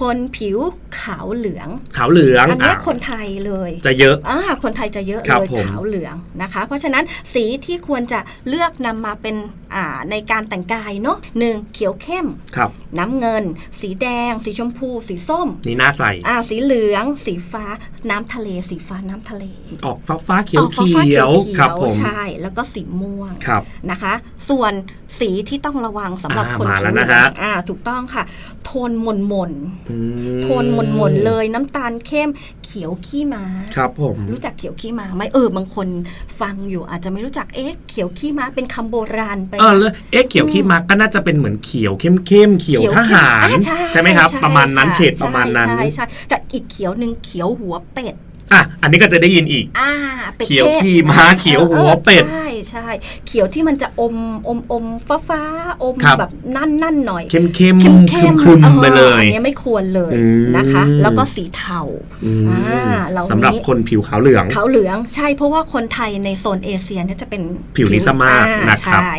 คนผิวขาวเหลือง ขาวเหลืองอันเนี้ยอะคนไทยเลยจะเยอะอ่าคนไทยจะเยอะครัเลบยผมขาวเหลืองนะคะ เพราะฉะนั้นสีที่ควรจะเลือกนำมาเป็นอ่าในการแต่งกายเนาะหนึ่งเขียวเข้มครับน้ำเงิน สีแดง สีชมพู สีส้ม นี่น่าใส่อ่าสีเหลือง สีฟ้าน้ำทะเล สีฟ้าน้ำทะเล ออกฟ้าฟ้าๆเขียวออกฟ้าเขีฟ้ายวๆครับผมใช่แล้วก็สีม่วงครับนะคะ ส่วนสีที่ต้องระวังสำหรับอ่าคนมาแล้วผินะฮะเหลืองอ่าถูกต้องค่ะ โทนหม่นหม่นอืมๆโทนหม่นหม่นๆเลยน้ำตาลเข้มเขียวขี้ม้าครับผมรู้จักเขียวขี้ม้าไหมเออบางคนฟังอยู่อาจจะไม่รู้จักเอ๊ะเขียวขี้ม้าเป็นคำโบราณไปเออแล้วเอ๊ะเขียวขี้มักก็น่าจะเป็นเหมือนเขียวเข้มเข้มๆเขียวทหารอ่ใช่ไหมครับใช่ประมาณนั้นค่เฉดประมาณนั้นใช่ใช่ใช่กับอีกเขียวหนึ่งเขียวหัวเป็ดอะ อันนี้ก็จะได้ยินอีกอ่าเป็ดเขียวทศขี้ม้าเขียวหัวเป็ด ใช่ใช่เขียวที่มันจะอมอมอมฟ้าฟ้าๆอมครับแบบนั่นนั่นหน่อย เข้มเข้มเข้มคเข้รึมมครึมออไปเลยอันนี้ไม่ควรเลยอืมนะคะ แล้วก็สีเทาอืมอ่าเหล่านี้สำหรับคนผิวขาวเหลือง ขาวเหลืองใช่เพราะว่าคนไทยในโซนเอเชียเนี่ยจะเป็นผิวลิซ่ามากอ่นะครับใช่